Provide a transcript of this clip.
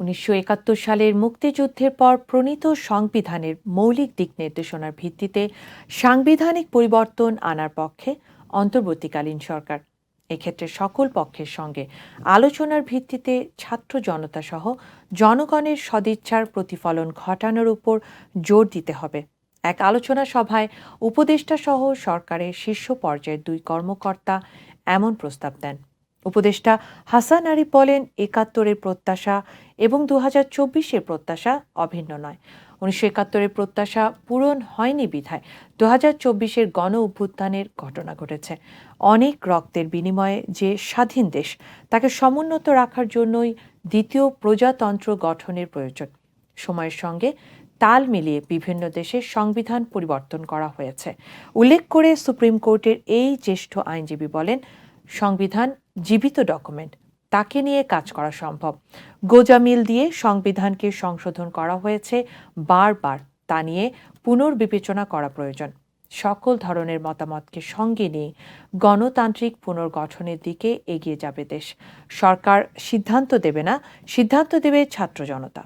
উনিশশো একাত্তর সালের মুক্তিযুদ্ধের পর প্রণীত সংবিধানের মৌলিক দিক নির্দেশনার ভিত্তিতে সাংবিধানিক পরিবর্তন আনার পক্ষে অন্তর্বর্তীকালীন সরকার। এক্ষেত্রে সকল পক্ষের সঙ্গে আলোচনার ভিত্তিতে ছাত্র জনতা সহ জনগণের সদিচ্ছার প্রতিফলন ঘটানোর উপর জোর দিতে হবে। এক আলোচনা সভায় উপদেষ্টা সহ সরকারের শীর্ষ পর্যায়ের দুই কর্মকর্তা এমন প্রস্তাব দেন। উপদেষ্টা হাসান আরিফ বলেন, একাত্তরের প্রত্যাশা এবং দু হাজার চব্বিশের প্রত্যাশা অভিন্ন নয়। উনিশশো একাত্তরের প্রত্যাশা পূরণ হয়নি বিধায় দু হাজার চব্বিশের গণ অভ্যুত্থানের ঘটনা ঘটেছে। অনেক রক্তের বিনিময়ে যে স্বাধীন দেশ, তাকে সমুন্নত রাখার জন্যই দ্বিতীয় প্রজাতন্ত্র গঠনের প্রয়োজন। সময়ের সঙ্গে তাল মিলিয়ে বিভিন্ন দেশের সংবিধান পরিবর্তন করা হয়েছে। উল্লেখ করে সুপ্রিম কোর্টের এই জ্যেষ্ঠ আইনজীবী বলেন সংবিধান জীবিত ডকুমেন্ট। তাকে নিয়ে কাজ করা সম্ভব। গোজামিল দিয়ে সংবিধানকে সংশোধন করা হয়েছে বারবার। তা নিয়ে পুনর্বিবেচনা করা প্রয়োজন। সকল ধরনের মতামতকে সঙ্গে নিয়ে গণতান্ত্রিক পুনর্গঠনের দিকে এগিয়ে যাবে দেশ। সরকার সিদ্ধান্ত দেবে না, সিদ্ধান্ত দেবে ছাত্র জনতা।